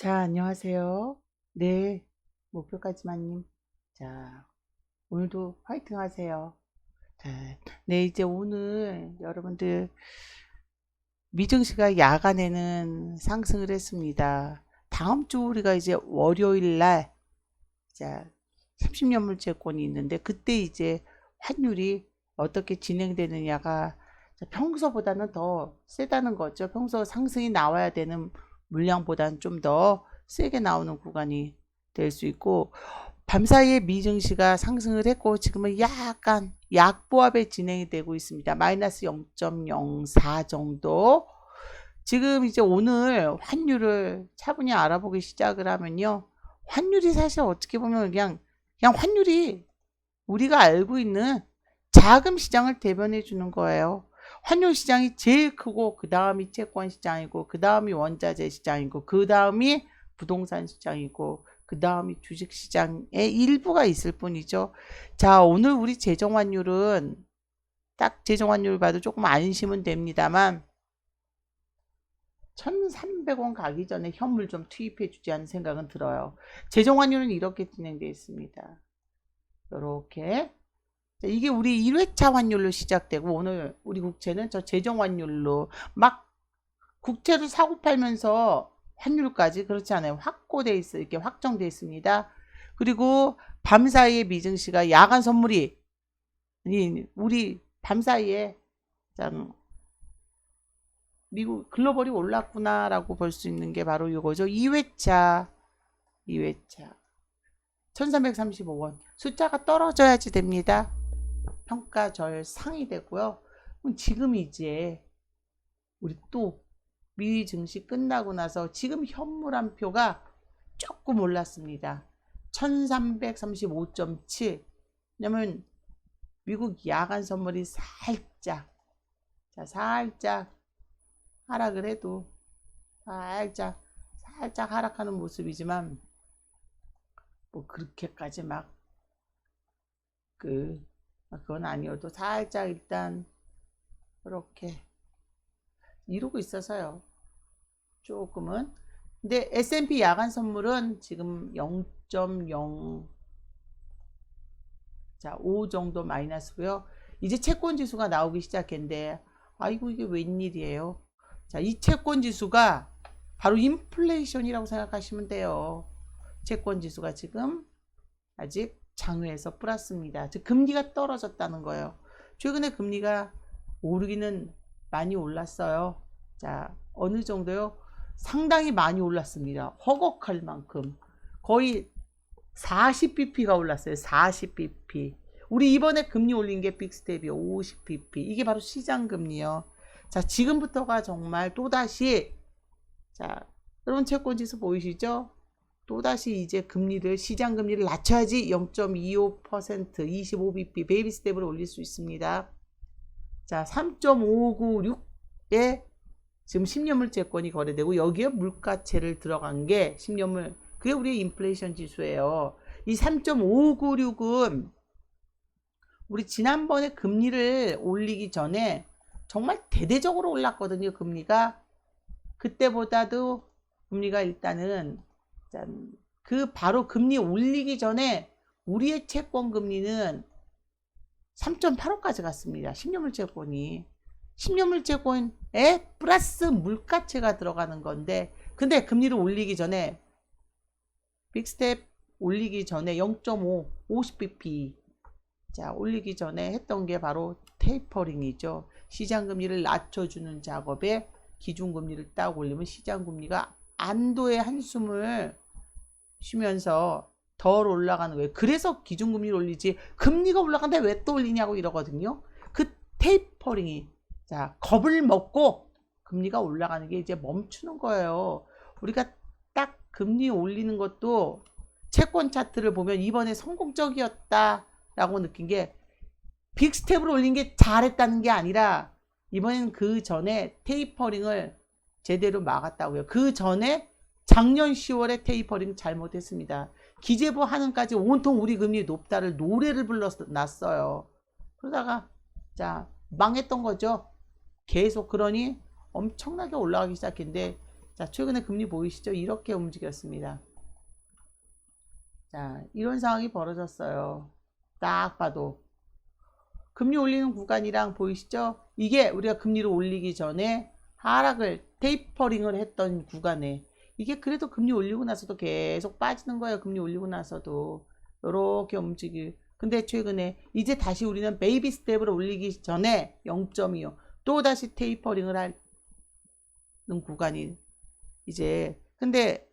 자, 안녕하세요. 네, 목표까지만님. 자, 오늘도 화이팅 하세요. 자, 네, 이제 오늘 여러분들 미증시가 야간에는 상승을 했습니다. 다음 주 우리가 이제 월요일 날, 자, 30년물 채권이 있는데 그때 이제 환율이 어떻게 진행되느냐가 평소보다는 더 세다는 거죠. 평소 상승이 나와야 되는 물량보다는 좀 더 세게 나오는 구간이 될 수 있고 밤사이에 미증시가 상승을 했고 지금은 약간 약보합에 진행이 되고 있습니다. 마이너스 0.04 정도. 지금 이제 오늘 환율을 차분히 알아보기 시작을 하면요. 환율이 사실 어떻게 보면 그냥 그냥 환율이 우리가 알고 있는 자금 시장을 대변해 주는 거예요. 환율 시장이 제일 크고 그 다음이 채권 시장이고 그 다음이 원자재 시장이고 그 다음이 부동산 시장이고 그 다음이 주식 시장의 일부가 있을 뿐이죠. 자 오늘 우리 재정 환율은 딱 재정 환율 봐도 조금 안심은 됩니다만 1300원 가기 전에 현물 좀 투입해 주지 않은 생각은 들어요. 재정 환율은 이렇게 진행되어 있습니다. 이렇게 이게 우리 1회차 환율로 시작되고 오늘 우리 국채는 저 재정 환율로 막 국채를 사고 팔면서 환율까지 그렇지 않아요. 확고돼 있어 이렇게 확정돼 있습니다. 그리고 밤 사이에 미증시가 야간 선물이 우리 밤 사이에 참 미국 글로벌이 올랐구나라고 볼 수 있는 게 바로 이거죠. 2회차 2회차 1335원 숫자가 떨어져야지 됩니다. 평가절 상이 되고요. 지금 이제 우리 또미 증시 끝나고 나서 지금 현물 한 표가 조금 올랐습니다. 1335.7 왜냐면 미국 야간 선물이 살짝 자 살짝 하락을 해도 살짝 살짝 하락하는 모습이지만 뭐 그렇게까지 막그 아, 그건 아니어도 살짝 일단 이렇게 이루고 있어서요. 조금은. 근데 S&P 야간 선물은 지금 0.0 자, 5 정도 마이너스고요. 이제 채권 지수가 나오기 시작했는데 아이고 이게 웬일이에요. 자, 이 채권 지수가 바로 인플레이션이라고 생각하시면 돼요. 채권 지수가 지금 아직 장외에서 플러스입니다. 즉 금리가 떨어졌다는 거예요. 최근에 금리가 오르기는 많이 올랐어요. 자, 어느 정도요? 상당히 많이 올랐습니다. 허걱할 만큼 거의 40bp가 올랐어요. 40bp. 우리 이번에 금리 올린 게 빅스텝이요. 50bp. 이게 바로 시장 금리요. 자, 지금부터가 정말 또다시 자, 여러분 채권 지수 보이시죠? 또다시 이제 금리를 시장 금리를 낮춰야지 0.25% 25bp 베이비 스텝을 올릴 수 있습니다. 자, 3.596에 지금 10년물 채권이 거래되고 여기에 물가채를 들어간 게 10년물 그게 우리의 인플레이션 지수예요. 이 3.596은 우리 지난번에 금리를 올리기 전에 정말 대대적으로 올랐거든요. 금리가 그때보다도 금리가 일단은 그 바로 금리 올리기 전에 우리의 채권 금리는 3.85까지 갔습니다. 10년물 채권이. 10년물 채권에 플러스 물가채가 들어가는 건데 근데 금리를 올리기 전에 빅스텝 올리기 전에 0.5 50bp 자 올리기 전에 했던 게 바로 테이퍼링이죠. 시장금리를 낮춰주는 작업에 기준금리를 딱 올리면 시장금리가 안도의 한숨을 쉬면서 덜 올라가는 거예요. 그래서 기준금리를 올리지 금리가 올라간데 왜 또 올리냐고 이러거든요. 그 테이퍼링이 자 겁을 먹고 금리가 올라가는 게 이제 멈추는 거예요. 우리가 딱 금리 올리는 것도 채권 차트를 보면 이번에 성공적이었다라고 느낀 게 빅스텝으로 올린 게 잘했다는 게 아니라 이번엔 그 전에 테이퍼링을 제대로 막았다고요. 그 전에 작년 10월에 테이퍼링 잘못했습니다. 기재부 하는까지 온통 우리 금리 높다를 노래를 불러놨어요. 그러다가 자 망했던 거죠. 계속 그러니 엄청나게 올라가기 시작했는데 자, 최근에 금리 보이시죠? 이렇게 움직였습니다. 자, 이런 상황이 벌어졌어요. 딱 봐도. 금리 올리는 구간이랑 보이시죠? 이게 우리가 금리를 올리기 전에 하락을, 테이퍼링을 했던 구간에 이게 그래도 금리 올리고 나서도 계속 빠지는 거예요. 금리 올리고 나서도. 요렇게 움직일. 근데 최근에 이제 다시 우리는 베이비 스텝을 올리기 전에 0.25. 또 다시 테이퍼링을 하는 구간이 이제 근데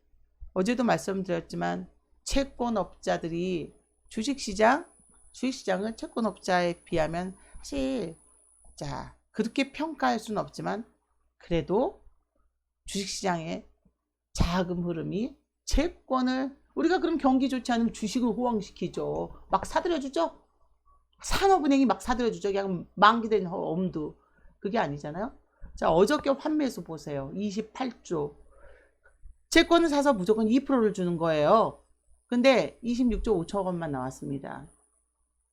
어제도 말씀드렸지만 채권업자들이 주식시장 주식시장은 채권업자에 비하면 사실 자 그렇게 평가할 수는 없지만 그래도 주식시장의 자금 흐름이 채권을 우리가 그럼 경기 좋지 않으면 주식을 호황시키죠. 막 사들여주죠. 산업은행이 막 사들여주죠. 그냥 만기된 엄두 그게 아니잖아요. 자 어저께 환매수 보세요. 28조. 채권을 사서 무조건 2%를 주는 거예요. 근데 26조 5천 원만 나왔습니다.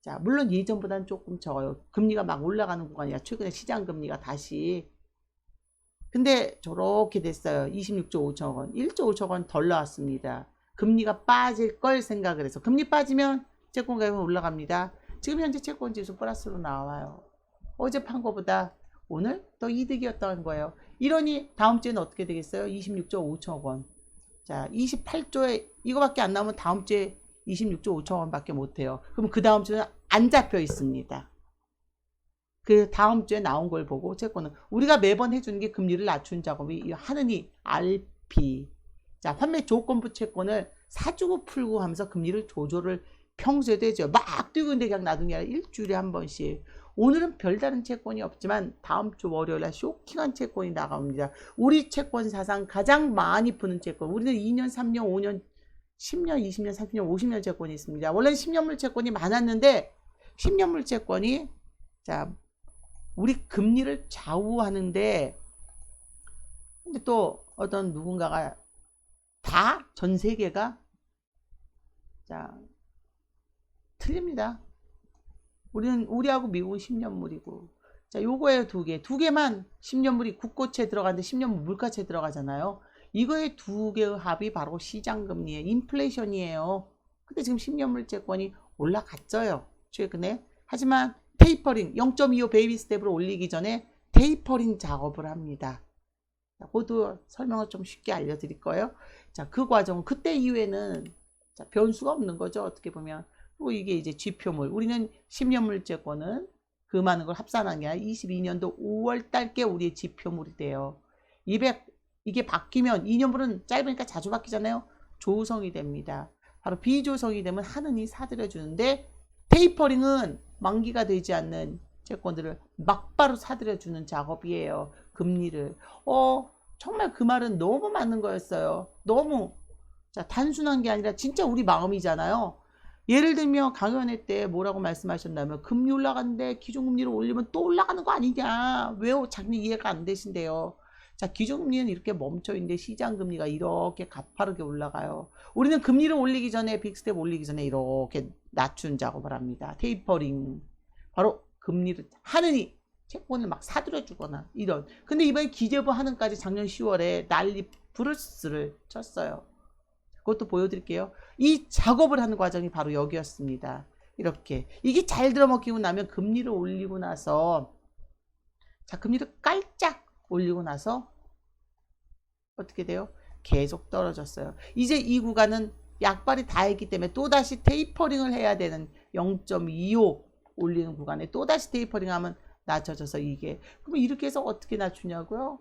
자, 물론 예전보다는 조금 적어요. 금리가 막 올라가는 구간이야. 최근에 시장 금리가 다시. 근데 저렇게 됐어요. 26조 5천 원. 1조 5천 원덜 나왔습니다. 금리가 빠질 걸 생각을 해서. 금리 빠지면 채권 가격은 올라갑니다. 지금 현재 채권 지수 플러스로 나와요. 어제 판 거보다 오늘 더 이득이었다는 거예요. 이러니 다음 주에는 어떻게 되겠어요? 26조 5천 원. 자, 28조에 이거밖에 안 나오면 다음 주에 26조 5천 원밖에 못 해요. 그럼 그 다음 주는 안 잡혀 있습니다. 그 다음 주에 나온 걸 보고 채권은 우리가 매번 해주는 게 금리를 낮춘 작업이 하느니 RP 자 환매 조건부 채권을 사주고 풀고 하면서 금리를 조절을 평소에도 해줘요. 막 뛰고 있는데 그냥 놔둔 게 아니라 일주일에 한 번씩 오늘은 별다른 채권이 없지만 다음 주 월요일날 쇼킹한 채권이 나갑니다. 우리 채권 사상 가장 많이 푸는 채권. 우리는 2년, 3년, 5년, 10년, 20년, 30년, 50년 채권이 있습니다. 원래는 10년물 채권이 많았는데 10년물 채권이 자 우리 금리를 좌우하는데 근데 또 어떤 누군가가 다 전 세계가 자 틀립니다. 우리는 우리하고 미국은 10년물이고 자 요거에 두 개, 두 개만 10년물이 국고채 들어가는데 10년물 물가채 들어가잖아요. 이거의 두 개의 합이 바로 시장금리의 인플레이션이에요. 근데 지금 10년물 채권이 올라갔어요. 최근에. 하지만 테이퍼링 0.25 베이비 스텝으로 올리기 전에 테이퍼링 작업을 합니다. 자, 그것도 설명을 좀 쉽게 알려드릴 거예요. 자, 그 과정, 그때 이후에는 자, 변수가 없는 거죠. 어떻게 보면. 그리고 이게 이제 지표물. 우리는 10년물 채권은 그 많은 걸 합산한 게 아니라 22년도 5월 달께 우리의 지표물이 돼요. 200, 이게 바뀌면 2년물은 짧으니까 자주 바뀌잖아요. 조성이 됩니다. 바로 비조성이 되면 하느니 사들여 주는데 테이퍼링은 만기가 되지 않는 채권들을 막바로 사들여 주는 작업이에요. 금리를. 어, 정말 그 말은 너무 맞는 거였어요. 너무 자, 단순한 게 아니라 진짜 우리 마음이잖아요. 예를 들면 강연회 때 뭐라고 말씀하셨냐면 금리 올라가는데 기준금리를 올리면 또 올라가는 거 아니냐. 왜 자기 이해가 안 되신데요. 자, 기준금리는 이렇게 멈춰 있는데 시장금리가 이렇게 가파르게 올라가요. 우리는 금리를 올리기 전에 빅스텝 올리기 전에 이렇게 낮춘 작업을 합니다. 테이퍼링. 바로 금리를 하느니 채권을 막 사들여 주거나 이런. 근데 이번에 기재부 하는까지 작년 10월에 난리 브루스를 쳤어요. 그것도 보여드릴게요. 이 작업을 하는 과정이 바로 여기였습니다. 이렇게. 이게 잘 들어먹히고 나면 금리를 올리고 나서 자, 금리를 깔짝 올리고 나서 어떻게 돼요? 계속 떨어졌어요. 이제 이 구간은 약발이 다 했기 때문에 또다시 테이퍼링을 해야 되는 0.25 올리는 구간에 또다시 테이퍼링 하면 낮춰져서 이게 그럼 이렇게 해서 어떻게 낮추냐고요?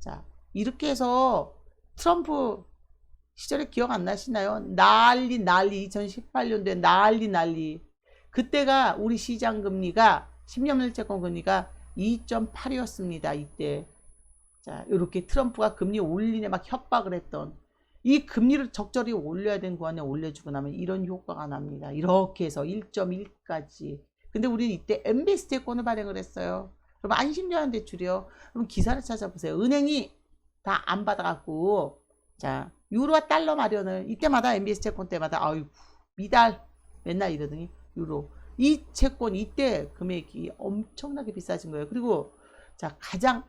자 이렇게 해서 트럼프 시절에 기억 안 나시나요? 난리 난리 2018년도에 난리 난리 그때가 우리 시장 금리가 10년물 채권 금리가 2.8이었습니다. 이때 자 이렇게 트럼프가 금리 올리네 막 협박을 했던 이 금리를 적절히 올려야 되는 구간에 올려주고 나면 이런 효과가 납니다. 이렇게 해서 1.1까지 근데 우리는 이때 MBS 채권을 발행을 했어요. 그럼 안심료한 대출이요. 그럼 기사를 찾아보세요. 은행이 다 안 받아갖고 자 유로와 달러 마련을 이때마다 MBS 채권 때마다 아유 미달 맨날 이러더니 유로 이 채권 이때 금액이 엄청나게 비싸진 거예요. 그리고 자 가장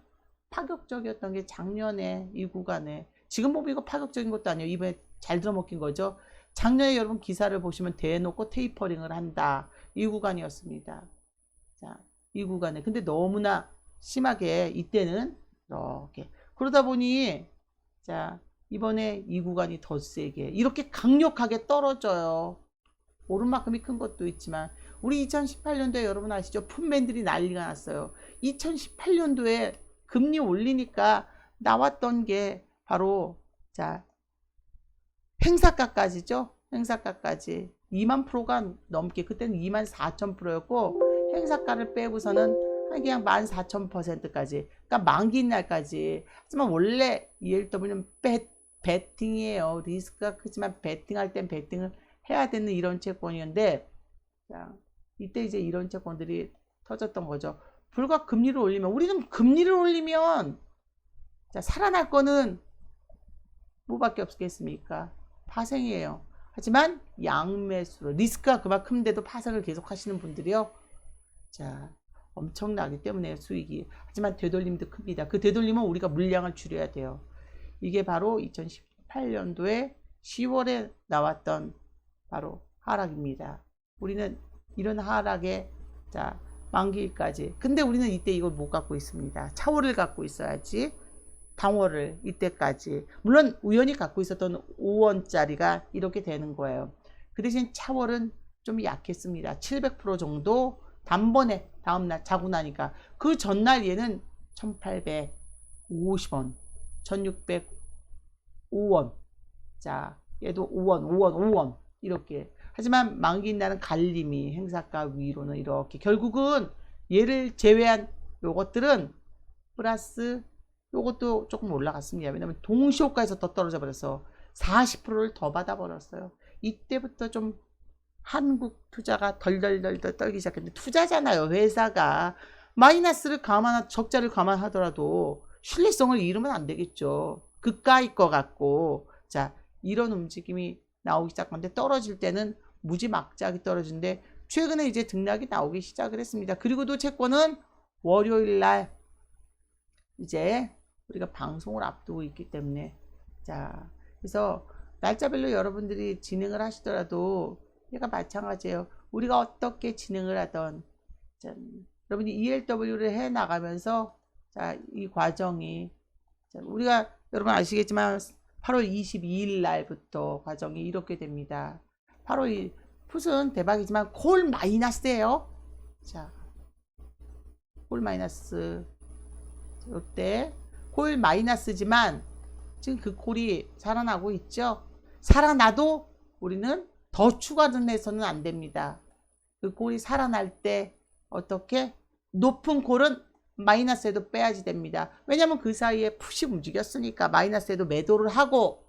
파격적이었던 게 작년에 이 구간에 지금 보면 이거 파격적인 것도 아니에요. 이번에 잘 들어먹힌 거죠. 작년에 여러분 기사를 보시면 대놓고 테이퍼링을 한다. 이 구간이었습니다. 자, 이 구간에. 근데 너무나 심하게 이때는 이렇게. 그러다 보니 자, 이번에 이 구간이 더 세게 이렇게 강력하게 떨어져요. 오른만큼이 큰 것도 있지만 우리 2018년도에 여러분 아시죠? 푼맨들이 난리가 났어요. 2018년도에 금리 올리니까 나왔던 게 바로 자 행사가까지죠. 행사가까지 2만 프로가 넘게 그때는 2만 4천 프로였고 행사가를 빼고서는 한 그냥 1만 4천 퍼센트까지 그러니까 만기 날까지 하지만 원래 ELW는 배, 베팅이에요. 리스크가 크지만 베팅할 땐 베팅을 해야 되는 이런 채권이었는데 자, 이때 이제 이런 채권들이 터졌던 거죠. 불과 금리를 올리면 우리는 금리를 올리면 자, 살아날 거는 뭐밖에 없겠습니까? 파생이에요. 하지만 양매수로 리스크가 그만큼인데도 파생을 계속 하시는 분들이요. 자, 엄청나기 때문에 수익이. 하지만 되돌림도 큽니다. 그 되돌림은 우리가 물량을 줄여야 돼요. 이게 바로 2018년도에 10월에 나왔던 바로 하락입니다. 우리는 이런 하락에 자 만기일까지. 근데 우리는 이때 이걸 못 갖고 있습니다. 차월을 갖고 있어야지. 당월을 이때까지. 물론 우연히 갖고 있었던 5원짜리가 이렇게 되는 거예요. 그 대신 차월은 좀 약했습니다. 700% 정도 단번에 다음날 자고 나니까 그 전날 얘는 1850원, 1605원. 자, 얘도 5원, 5원, 5원 이렇게. 하지만 날은 갈림이 행사가 위로는 이렇게 결국은 얘를 제외한 요것들은 플러스 요것도 조금 올라갔습니다. 왜냐면 동시호가에서 더 떨어져 버려서 40%를 더 받아 버렸어요. 이때부터 좀 한국 투자가 덜덜덜덜 떨기 시작했는데 투자잖아요. 회사가 마이너스를 감안 적자를 감안하더라도 신뢰성을 잃으면 안 되겠죠. 그까이 거 같고 자 이런 움직임이 나오기 시작하는데 떨어질 때는 무지막지하게 떨어지는데 최근에 이제 등락이 나오기 시작을 했습니다. 그리고도 채권은 월요일 날 이제 우리가 방송을 앞두고 있기 때문에 자 그래서 날짜별로 여러분들이 진행을 하시더라도 얘가 마찬가지예요. 우리가 어떻게 진행을 하던 자, 여러분이 ELW를 해 나가면서 자, 이 과정이 자, 우리가 여러분 아시겠지만 8월 22일 날부터 과정이 이렇게 됩니다. 8월 2일 풋은 대박이지만 콜 마이너스예요. 자, 콜 마이너스 이때 콜 마이너스지만 지금 그 콜이 살아나고 있죠. 살아나도 우리는 더 추가를 해서는 안 됩니다. 그 콜이 살아날 때 어떻게 높은 콜은 마이너스에도 빼야지 됩니다. 왜냐하면 그 사이에 푸시 움직였으니까 마이너스에도 매도를 하고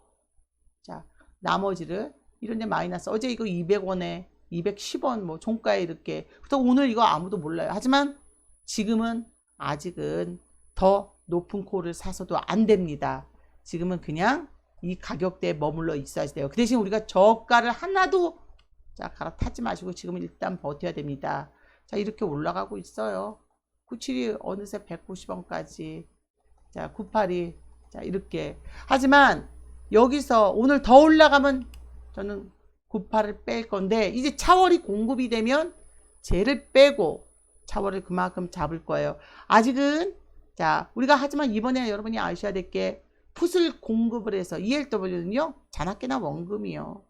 자 나머지를 이런데 마이너스 어제 이거 200원에 210원 뭐 종가에 이렇게 그래서 오늘 이거 아무도 몰라요. 하지만 지금은 아직은 더 높은 콜을 사서도 안 됩니다. 지금은 그냥 이 가격대에 머물러 있어야 돼요. 그 대신 우리가 저가를 하나도 자 갈아타지 마시고 지금은 일단 버텨야 됩니다. 자 이렇게 올라가고 있어요. 97이 어느새 190원까지 자 98이 자 이렇게 하지만 여기서 오늘 더 올라가면 저는 98을 뺄 건데 이제 차월이 공급이 되면 쟤를 빼고 차월을 그만큼 잡을 거예요. 아직은 자 우리가 하지만 이번에 여러분이 아셔야 될 게 풋을 공급을 해서 ELW는요 잔학계나 원금이요.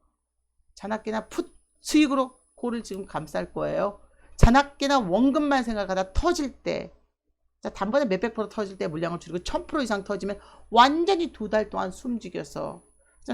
잔학계나 풋 수익으로 코를 지금 감쌀 거예요. 잔학계나 원금만 생각하다 터질 때, 자, 단번에 몇백 프로 터질 때 물량을 줄이고 천 프로 이상 터지면 완전히 두 달 동안 숨죽여서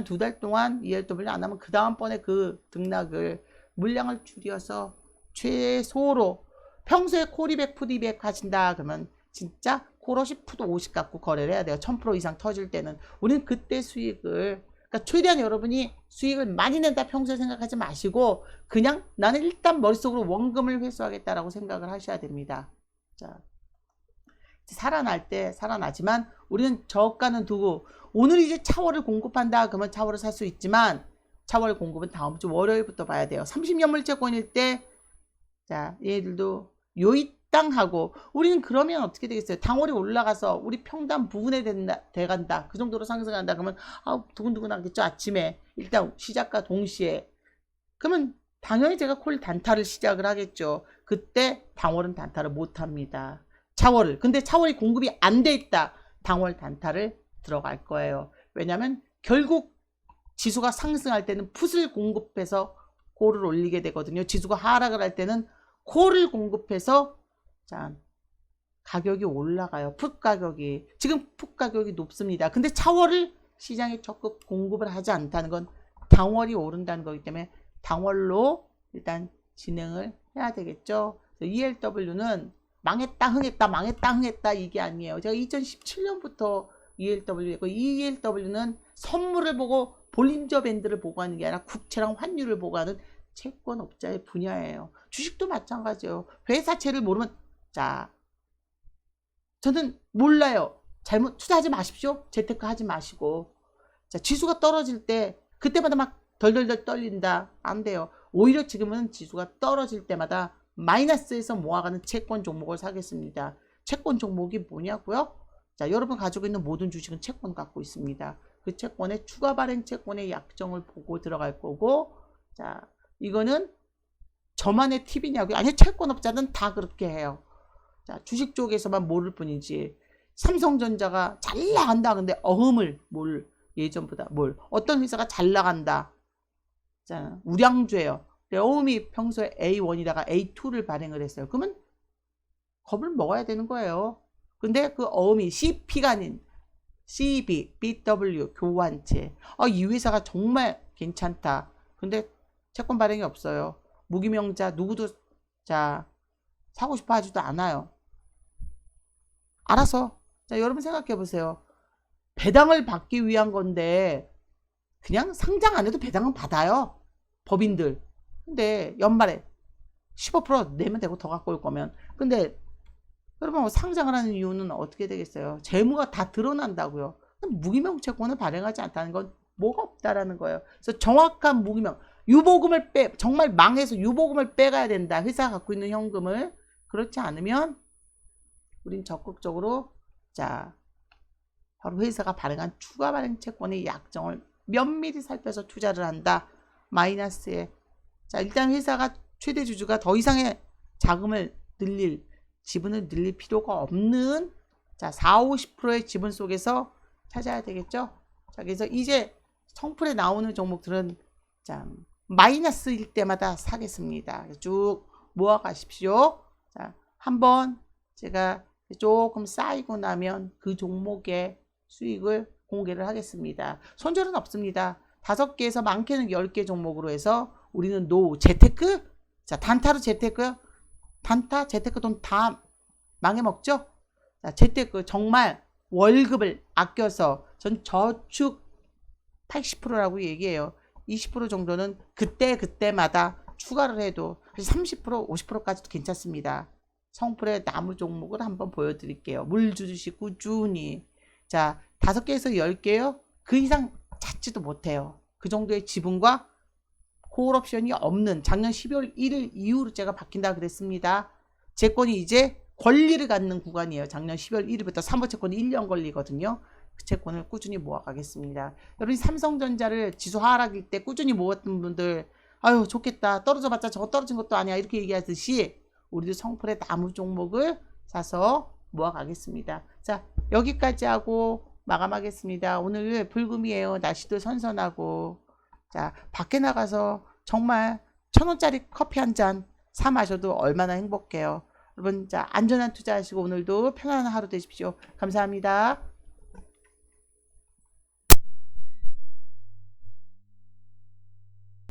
두 달 동안 ELW 안 하면 그 다음번에 그 등락을 물량을 줄여서 최소로 평소에 콜200, 푸드 200 하신다 그러면 진짜 콜50 푸드 50 갖고 거래를 해야 돼요. 1000% 이상 터질 때는 우리는 그때 수익을 그러니까 최대한 여러분이 수익을 많이 낸다 평소에 생각하지 마시고 그냥 나는 일단 머릿속으로 원금을 회수하겠다라고 생각을 하셔야 됩니다. 자, 살아날 때 살아나지만 우리는 저가는 두고 오늘 이제 차월을 공급한다 그러면 차월을 살 수 있지만 차월 공급은 다음 주 월요일부터 봐야 돼요. 30년물 채권일 때 자, 얘들도 요이 적당하고 우리는 그러면 어떻게 되겠어요? 당월이 올라가서 우리 평단 부근에 된다, 돼간다. 그 정도로 상승한다. 그러면 아, 두근두근 하겠죠. 아침에 일단 시작과 동시에 그러면 당연히 제가 콜 단타를 시작을 하겠죠. 그때 당월은 단타를 못 합니다. 차월을. 근데 차월이 공급이 안 돼 있다. 당월 단타를 들어갈 거예요. 왜냐면 결국 지수가 상승할 때는 풋을 공급해서 콜을 올리게 되거든요. 지수가 하락을 할 때는 콜을 공급해서 자 가격이 올라가요. 풋 가격이 지금 풋 가격이 높습니다. 근데 차월을 시장에 적극 공급을 하지 않다는 건 당월이 오른다는 거기 때문에 당월로 일단 진행을 해야 되겠죠. ELW는 망했다 흥했다 망했다 흥했다 이게 아니에요. 제가 2017년부터 ELW 했고 ELW는 선물을 보고 볼린저 밴드를 보고 하는 게 아니라 국채랑 환율을 보고 하는 채권업자의 분야예요. 주식도 마찬가지예요. 회사채를 모르면 자 저는 몰라요. 잘못 투자하지 마십시오. 재테크 하지 마시고 자 지수가 떨어질 때 그때마다 막 덜덜덜 떨린다 안 돼요. 오히려 지금은 지수가 떨어질 때마다 마이너스에서 모아가는 채권 종목을 사겠습니다. 채권 종목이 뭐냐고요? 자 여러분 가지고 있는 모든 주식은 채권 갖고 있습니다. 그 채권의 추가 발행 채권의 약정을 보고 들어갈 거고 자 이거는 저만의 팁이냐고요? 아니 채권업자는 다 그렇게 해요. 자 주식 쪽에서만 모를 뿐이지 삼성전자가 잘 나간다 근데 어흠을 뭘 예전보다 뭘 어떤 회사가 잘 나간다 자 우량주예요. 어음이 평소에 A1이다가 A2를 발행을 했어요. 그러면 겁을 먹어야 되는 거예요. 근데 그 어음이 CP가 아닌 CB, BW, 교환체. 아, 이 회사가 정말 괜찮다. 근데 채권 발행이 없어요. 무기명자 누구도 자 사고 싶어 하지도 않아요. 알아서 자 여러분 생각해 보세요. 배당을 받기 위한 건데 그냥 상장 안 해도 배당은 받아요. 법인들. 근데 연말에 15% 내면 되고 더 갖고 올 거면. 근데 여러분 상장을 하는 이유는 어떻게 되겠어요? 재무가 다 드러난다고요. 무기명 채권을 발행하지 않다는 건 뭐가 없다라는 거예요. 그래서 정확한 무기명 유보금을 빼 정말 망해서 유보금을 빼가야 된다. 회사가 갖고 있는 현금을 그렇지 않으면 우린 적극적으로 자 바로 회사가 발행한 추가 발행 채권의 약정을 면밀히 살펴서 투자를 한다. 마이너스에 자 일단 회사가 최대 주주가 더 이상의 자금을 늘릴 지분을 늘릴 필요가 없는 자 4, 50%의 지분 속에서 찾아야 되겠죠. 자 그래서 이제 성풀에 나오는 종목들은 자 마이너스일 때마다 사겠습니다. 쭉 모아 가십시오. 자 한번 제가 조금 쌓이고 나면 그 종목의 수익을 공개를 하겠습니다. 손절은 없습니다. 다섯 개에서 많게는 열 개 종목으로 해서 우리는 노 재테크 자 단타로 재테크요. 단타 재테크 돈 다 망해먹죠. 자 재테크 정말 월급을 아껴서 전 저축 80%라고 얘기해요. 20% 정도는 그때 그때마다 추가를 해도 30% 50%까지도 괜찮습니다. 성풀의 나무 종목을 한번 보여드릴게요. 물 주듯이 꾸준히 자 다섯 개에서 열 개요. 그 이상 찾지도 못해요. 그 정도의 지분과 콜 옵션이 없는 작년 12월 1일 이후로 제가 바뀐다 그랬습니다. 채권이 이제 권리를 갖는 구간이에요. 작년 12월 1일부터 3호 채권이 1년 걸리거든요. 그 채권을 꾸준히 모아가겠습니다. 여러분 삼성전자를 지수 하락일 때 꾸준히 모았던 분들 아유 좋겠다 떨어져봤자 저거 떨어진 것도 아니야 이렇게 얘기하듯이 우리도 성풀의 나무 종목을 사서 모아가겠습니다. 자 여기까지 하고 마감하겠습니다. 오늘 불금이에요. 날씨도 선선하고 자 밖에 나가서 정말 천 원짜리 커피 한 잔 사 마셔도 얼마나 행복해요. 여러분 자 안전한 투자하시고 오늘도 편안한 하루 되십시오. 감사합니다.